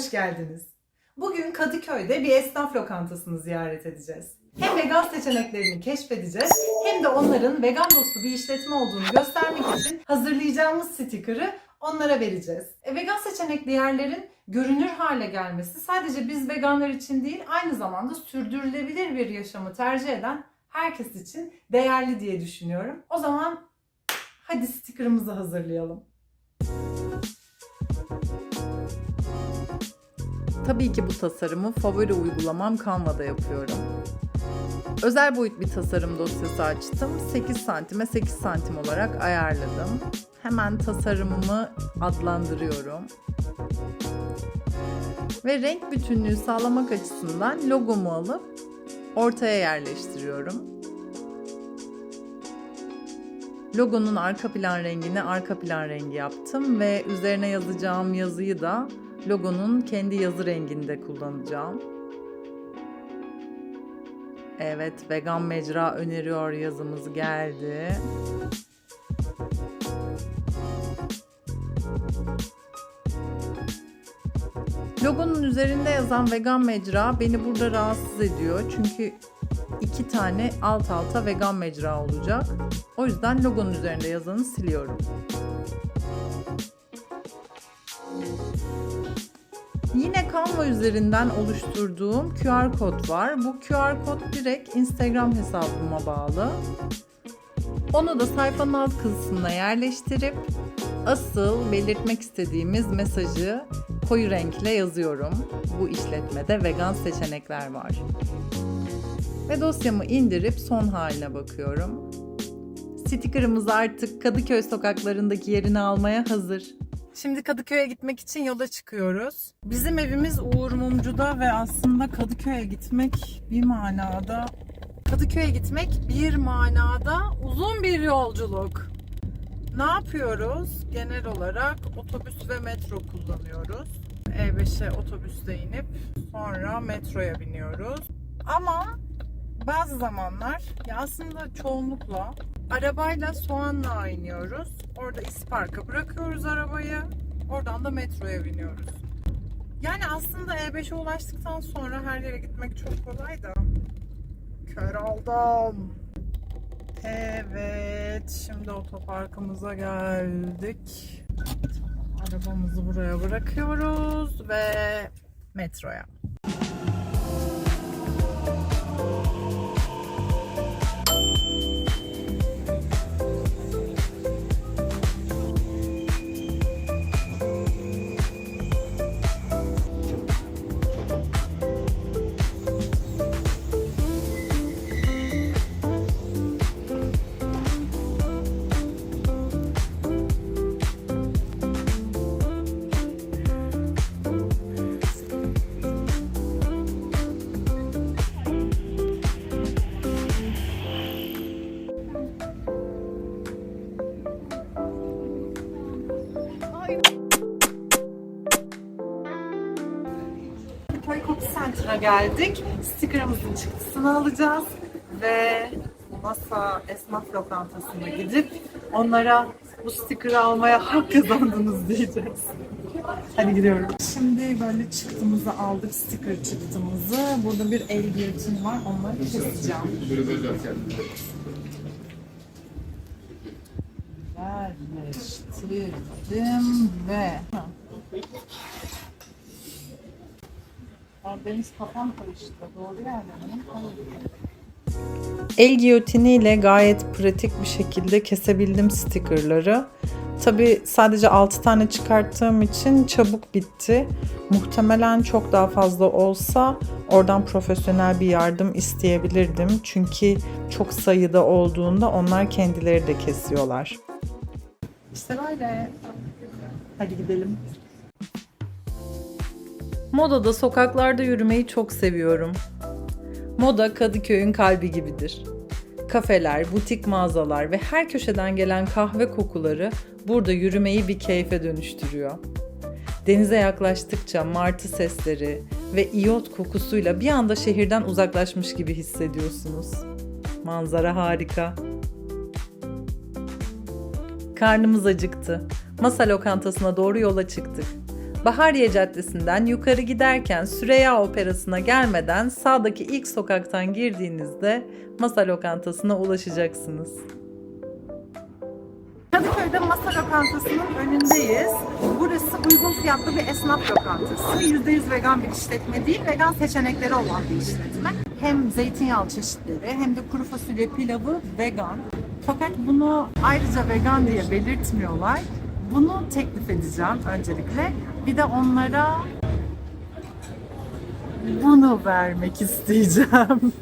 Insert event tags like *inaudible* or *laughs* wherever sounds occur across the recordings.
hoş geldiniz. Bugün Kadıköy'de bir esnaf lokantasını ziyaret edeceğiz. Hem vegan seçeneklerini keşfedeceğiz hem de onların vegan dostu bir işletme olduğunu göstermek için hazırlayacağımız sticker'ı onlara vereceğiz. E, vegan seçenekli yerlerin görünür hale gelmesi sadece biz veganlar için değil aynı zamanda sürdürülebilir bir yaşamı tercih eden herkes için değerli diye düşünüyorum. O zaman hadi sticker'ımızı hazırlayalım. Tabii ki bu tasarımı favori uygulamam Canva'da yapıyorum. Özel boyut bir tasarım dosyası açtım. 8 santime 8 santim olarak ayarladım. Hemen tasarımımı adlandırıyorum. Ve renk bütünlüğü sağlamak açısından logomu alıp ortaya yerleştiriyorum. Logonun arka plan rengini arka plan rengi yaptım ve üzerine yazacağım yazıyı da logonun kendi yazı renginde kullanacağım. Evet, vegan mecra öneriyor yazımız geldi. Logonun üzerinde yazan vegan mecra beni burada rahatsız ediyor. Çünkü iki tane alt alta vegan mecra olacak. O yüzden logonun üzerinde yazanı siliyorum. Yine Canva üzerinden oluşturduğum QR kod var. Bu QR kod direkt Instagram hesabıma bağlı. Onu da sayfanın alt kısmına yerleştirip asıl belirtmek istediğimiz mesajı koyu renkle yazıyorum. Bu işletmede vegan seçenekler var. Ve dosyamı indirip son haline bakıyorum. Sticker'ımız artık Kadıköy sokaklarındaki yerini almaya hazır. Şimdi Kadıköy'e gitmek için yola çıkıyoruz. Bizim evimiz Uğur Mumcu'da ve aslında Kadıköy'e gitmek bir manada Kadıköy'e gitmek bir manada uzun bir yolculuk. Ne yapıyoruz? Genel olarak otobüs ve metro kullanıyoruz. E5'e otobüste inip sonra metroya biniyoruz. Ama bazı zamanlar ya aslında çoğunlukla arabayla Soğanlığa iniyoruz. Orada İspark'a bırakıyoruz arabayı. Oradan da metroya biniyoruz. Yani aslında E5'e ulaştıktan sonra her yere gitmek çok kolay da. Kör oldum. Evet, şimdi otoparkımıza geldik. Arabamızı buraya bırakıyoruz ve metroya. Geldik. Sticker'ımızın çıktısını alacağız ve Masa Esnaf Lokantası'na gidip onlara bu sticker'ı almaya hak kazandınız diyeceğiz. Hadi gidiyorum. Şimdi böyle çıktığımızı aldık, sticker çıktığımızı. Burada bir el giyotin var, onları keseceğim. Yerleştirdim ve... Kafam karıştı. Doğru miyim? El giyotiniyle gayet pratik bir şekilde kesebildim stickerları. Tabi sadece 6 tane çıkarttığım için çabuk bitti. Muhtemelen çok daha fazla olsa oradan profesyonel bir yardım isteyebilirdim. Çünkü çok sayıda olduğunda onlar kendileri de kesiyorlar. İşte böyle. Hadi gidelim. Modada sokaklarda yürümeyi çok seviyorum. Moda Kadıköy'ün kalbi gibidir. Kafeler, butik mağazalar ve her köşeden gelen kahve kokuları burada yürümeyi bir keyfe dönüştürüyor. Denize yaklaştıkça martı sesleri ve iyot kokusuyla bir anda şehirden uzaklaşmış gibi hissediyorsunuz. Manzara harika. Karnımız acıktı. Masa lokantasına doğru yola çıktık. Bahariye Caddesi'nden yukarı giderken Süreyya Operası'na gelmeden sağdaki ilk sokaktan girdiğinizde Masa lokantasına ulaşacaksınız. Kadıköy'de Masa Lokantası'nın önündeyiz. Burası uygun fiyatlı bir esnaf lokantası. %100 vegan bir işletme değil, vegan seçenekleri olan bir işletme. Hem zeytinyağlı çeşitleri hem de kuru fasulye pilavı vegan. Fakat bunu ayrıca vegan diye belirtmiyorlar. Bunu teklif edeceğim öncelikle. Bir de onlara bunu vermek isteyeceğim.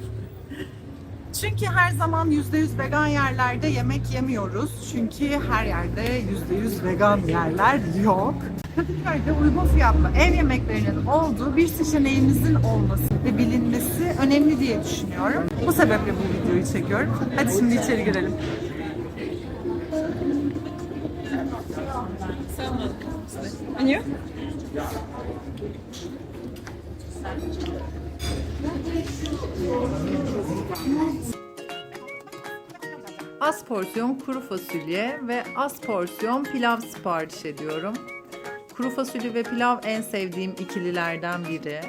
Çünkü her zaman %100 vegan yerlerde yemek yemiyoruz. Çünkü her yerde %100 vegan yerler yok. Kadıköy'de uygun fiyatlı ev yemeklerinin olduğu bir seçeneğimizin olması ve bilinmesi önemli diye düşünüyorum. Bu sebeple bu videoyu çekiyorum. Hadi şimdi içeri girelim. Az porsiyon kuru fasulye ve az porsiyon pilav sipariş ediyorum. Kuru fasulye ve pilav en sevdiğim ikililerden biri.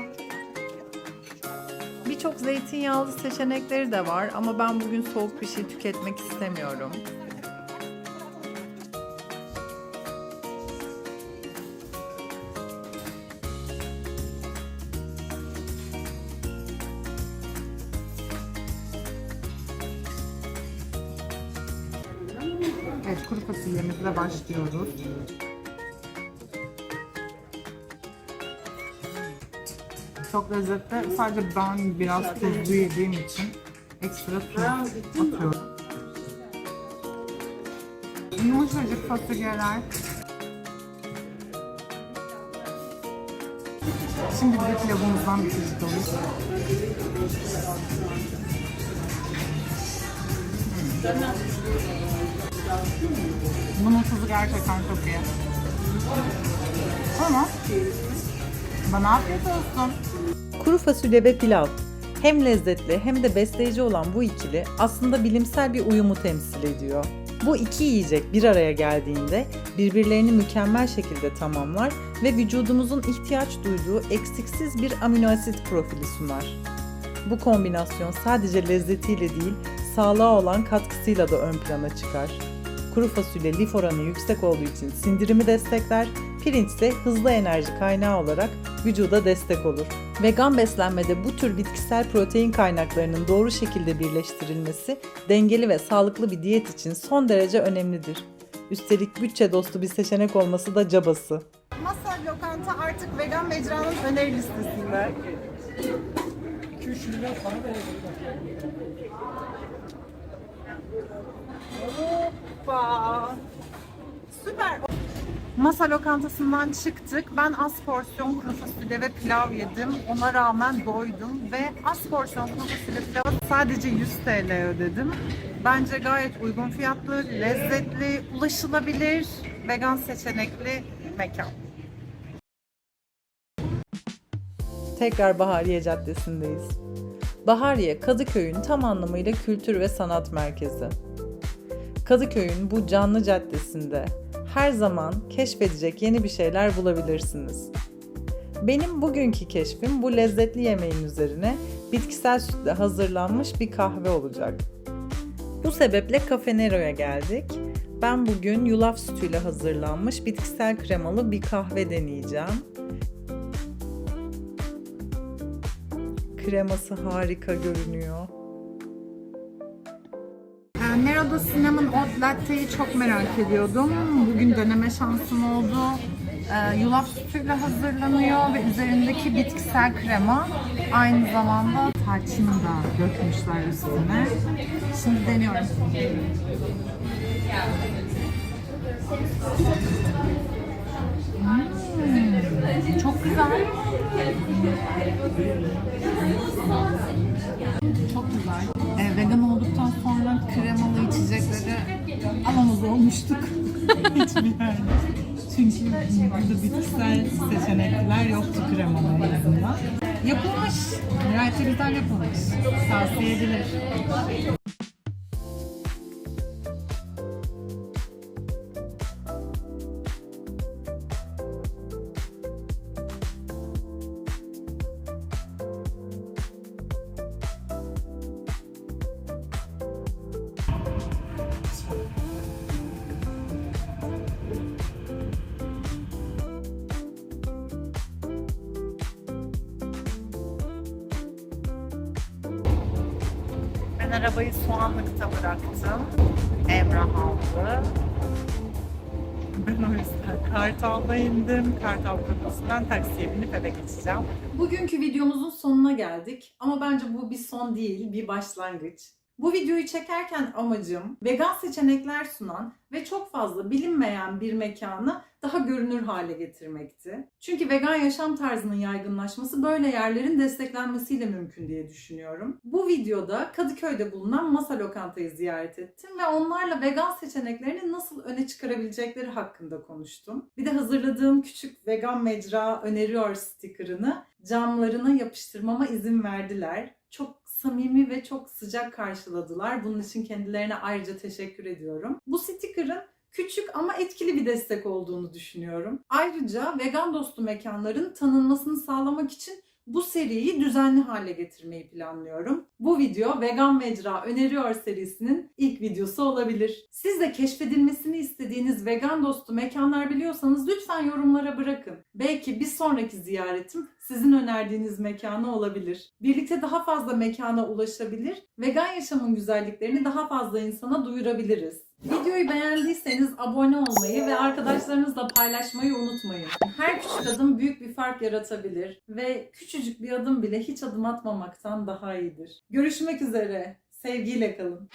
Birçok zeytinyağlı seçenekleri de var ama ben bugün soğuk bir şey tüketmek istemiyorum. Başlıyoruz. Çok lezzetli. Sadece ben biraz tuzlu yediğim için ekstra tuz atıyorum. Yumuşacık fasulyeler. Şimdi bir de pilavımızdan bir çeşit alıyoruz. Bunun tuzu gerçekten çok iyi. Ama bana afiyet olsun. Kuru fasulye ve pilav. Hem lezzetli hem de besleyici olan bu ikili aslında bilimsel bir uyumu temsil ediyor. Bu iki yiyecek bir araya geldiğinde birbirlerini mükemmel şekilde tamamlar ve vücudumuzun ihtiyaç duyduğu eksiksiz bir amino asit profili sunar. Bu kombinasyon sadece lezzetiyle değil, sağlığa olan katkısıyla da ön plana çıkar. Kuru fasulye lif oranı yüksek olduğu için sindirimi destekler, pirinç ise hızlı enerji kaynağı olarak vücuda destek olur. Vegan beslenmede bu tür bitkisel protein kaynaklarının doğru şekilde birleştirilmesi dengeli ve sağlıklı bir diyet için son derece önemlidir. Üstelik bütçe dostu bir seçenek olması da cabası. Masa lokanta artık vegan mecranın öneri listesinde. Hoppa. Süper. Masa lokantasından çıktık. Ben az porsiyon kuru fasulye ve pilav yedim. Ona rağmen doydum ve az porsiyon kuru fasulye pilavı sadece 100 TL ödedim. Bence gayet uygun fiyatlı, lezzetli, ulaşılabilir, vegan seçenekli mekan. Tekrar Bahariye Caddesi'ndeyiz. Bahariye, Kadıköy'ün tam anlamıyla kültür ve sanat merkezi. Kadıköy'ün bu canlı caddesinde her zaman keşfedecek yeni bir şeyler bulabilirsiniz. Benim bugünkü keşfim bu lezzetli yemeğin üzerine bitkisel sütle hazırlanmış bir kahve olacak. Bu sebeple Cafe Nero'ya geldik. Ben bugün yulaf sütüyle hazırlanmış bitkisel kremalı bir kahve deneyeceğim. Kreması harika görünüyor. Ee, Nero'da Cinnamon Oat Latte'yi çok merak ediyordum. Bugün deneme şansım oldu. Ee, yulaf sütüyle hazırlanıyor ve üzerindeki bitkisel krema aynı zamanda tarçını da dökmüşler üstüne. Şimdi deniyorum. Çok güzel. Ee, vegan olduktan sonra kremalı içecekleri alamaz olmuştuk. *laughs* Hiçbir yerde. Çünkü burada bitkisel seçenekler yoktu kremalı en azından. Yapılmış. Güzel yapılmış. Tavsiye edilir. Ben arabayı soğanlıkta bıraktım. Emrah aldı. Ben o yüzden Kartal'da indim. Kartal kapısından taksiye binip eve geçeceğim. Bugünkü videomuzun sonuna geldik ama bence bu bir son değil, bir başlangıç. Bu videoyu çekerken amacım vegan seçenekler sunan ve çok fazla bilinmeyen bir mekanı daha görünür hale getirmekti. Çünkü vegan yaşam tarzının yaygınlaşması böyle yerlerin desteklenmesiyle mümkün diye düşünüyorum. Bu videoda Kadıköy'de bulunan Masa Lokanta'yı ziyaret ettim ve onlarla vegan seçeneklerini nasıl öne çıkarabilecekleri hakkında konuştum. Bir de hazırladığım küçük vegan mecra öneriyor sticker'ını camlarına yapıştırmama izin verdiler. Çok samimi ve çok sıcak karşıladılar. Bunun için kendilerine ayrıca teşekkür ediyorum. Bu sticker'ın küçük ama etkili bir destek olduğunu düşünüyorum. Ayrıca vegan dostu mekanların tanınmasını sağlamak için bu seriyi düzenli hale getirmeyi planlıyorum. Bu video Vegan Mecra Öneriyor serisinin ilk videosu olabilir. Siz de keşfedilmesini istediğiniz vegan dostu mekanlar biliyorsanız lütfen yorumlara bırakın. Belki bir sonraki ziyaretim sizin önerdiğiniz mekana olabilir. Birlikte daha fazla mekana ulaşabilir, vegan yaşamın güzelliklerini daha fazla insana duyurabiliriz. Videoyu beğendiyseniz abone olmayı ve arkadaşlarınızla paylaşmayı unutmayın. Her küçük adım büyük bir fark yaratabilir ve küçücük bir adım bile hiç adım atmamaktan daha iyidir. Görüşmek üzere. Sevgiyle kalın.